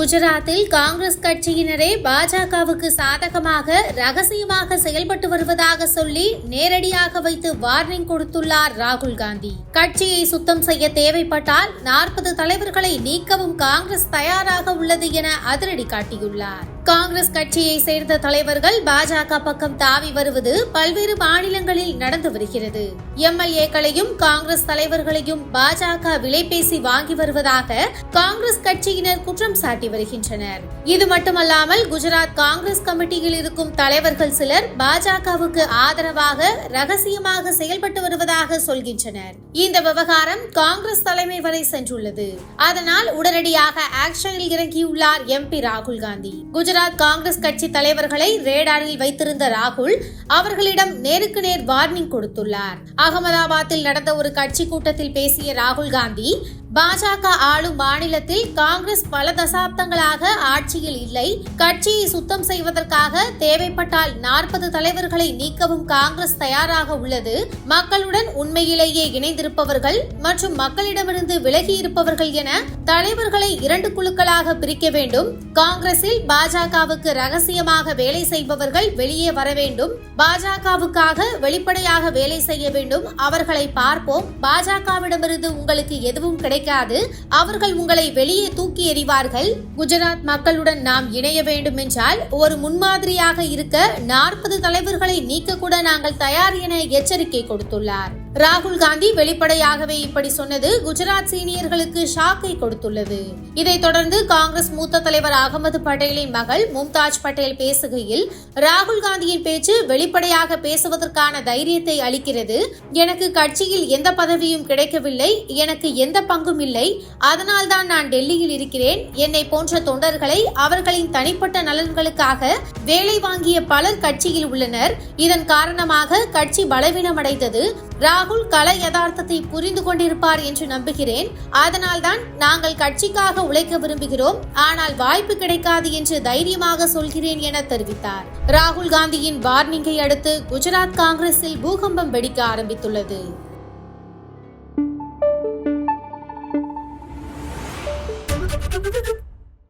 குஜராத்தில் காங்கிரஸ் கட்சியினரே பாஜகவுக்கு சாதகமாக ரகசியமாக செயல்பட்டு வருவதாக சொல்லி நேரடியாக வைத்து வார்னிங் கொடுத்துள்ளார் ராகுல் காந்தி. கட்சியை சுத்தம் செய்ய தேவைப்பட்டால் நாற்பது தலைவர்களை நீக்கவும் காங்கிரஸ் தயாராக உள்ளது என அதிரடி காட்டியுள்ளார். காங்கிரஸ் கட்சியை சேர்ந்த தலைவர்கள் பாஜக பக்கம் தாவி வருவது பல்வேறு மாநிலங்களில் நடந்து வருகிறது. எம்எல்ஏக்களையும் காங்கிரஸ் தலைவர்களையும் பாஜக விலைபேசி வாங்கி வருவதாக காங்கிரஸ் கட்சியினர் குற்றம் சாட்டி வருகின்றனர். இது மட்டுமல்லாமல் குஜராத் காங்கிரஸ் கமிட்டியில் இருக்கும் தலைவர்கள் சிலர் பாஜகவுக்கு ஆதரவாக ரகசியமாக செயல்பட்டு வருவதாக சொல்கின்றனர். இந்த விவகாரம் காங்கிரஸ் தலைமை வரை சென்றுள்ளது. அதனால் உடனடியாக ஆக்ஷனில் இறங்கியுள்ளார் எம்பி ராகுல் காந்தி குஜராத் காங்கிரஸ் கட்சி தலைவர்களை ரேடாரில் வைத்திருந்த ராகுல் அவர்களிடம் நேருக்கு நேர் வார்னிங் கொடுத்துள்ளார். அகமதாபாத்தில் நடந்த ஒரு கட்சி கூட்டத்தில் பேசிய ராகுல் காந்தி பாஜக ஆளும் மாநிலத்தில் காங்கிரஸ் பல தசாப்தங்களாக ஆட்சியில் இல்லை. கட்சியை சுத்தம் செய்வதற்காக தேவைப்பட்டால் நாற்பது தலைவர்களை நீக்கவும் காங்கிரஸ் தயாராக உள்ளது. மக்களுடன் உண்மையிலேயே இணைந்திருப்பவர்கள் மற்றும் மக்களிடமிருந்து விலகி இருப்பவர்கள் என தலைவர்களை இரண்டு குழுக்களாக பிரிக்க வேண்டும். காங்கிரஸில் பாஜகவுக்கு ரகசியமாக வேலை செய்பவர்கள் வெளியே வர வேண்டும். பாஜகவுக்காக வெளிப்படையாக வேலை செய்ய வேண்டும். அவர்களை பார்ப்போம். பாஜகவிடமிருந்து உங்களுக்கு எதுவும் கிடைக்காது. அவர்கள் உங்களை வெளியே தூக்கி எறிவார்கள். குஜராத் மக்களுடன் நாம் இணைய வேண்டும் என்றால் ஒரு முன்மாதிரியாக இருக்க நாற்பது தலைவர்களை நீக்க கூட நாங்கள் தயார் என எச்சரிக்கை கொடுத்துள்ளார். ராகுல் காந்தி வெளிப்படையாகவே இப்படி சொன்னது குஜராத் சீனியர்களுக்கு ஷாக்கை கொடுத்துள்ளது. இதைத் தொடர்ந்து காங்கிரஸ் மூத்த தலைவர் அகமது பட்டேலின் மகள் மும்தாஜ் பட்டேல் பேசுகையில் ராகுல் காந்தியின் பேச்சு வெளிப்படையாக பேசுவதற்கான தைரியத்தை அளிக்கிறது. எனக்கு கட்சியில் எந்த பதவியும் கிடைக்கவில்லை. எனக்கு எந்த பங்கும் இல்லை. அதனால்தான் நான் டெல்லியில் இருக்கிறேன். என்னை போன்ற தொண்டர்களை அவர்களின் தனிப்பட்ட நலன்களுக்காக வேலை வாங்கிய பலர் கட்சியில் உள்ளனர். இதன் காரணமாக கட்சி பலவீனமடைந்தது. ராகுல் கலை யதார்த்தத்தை புரிந்து கொண்டிருப்பார் என்று நம்புகிறேன். அதனால்தான் நாங்கள் கட்சிக்காக உழைக்க விரும்புகிறோம். ஆனால் வாய்ப்பு கிடைக்காது என்று தைரியமாக சொல்கிறேன் என தெரிவித்தார். ராகுல் காந்தியின் வார்னிங்கை அடுத்து குஜராத் காங்கிரஸில் பூகம்பம் வெடிக்க ஆரம்பித்துள்ளது.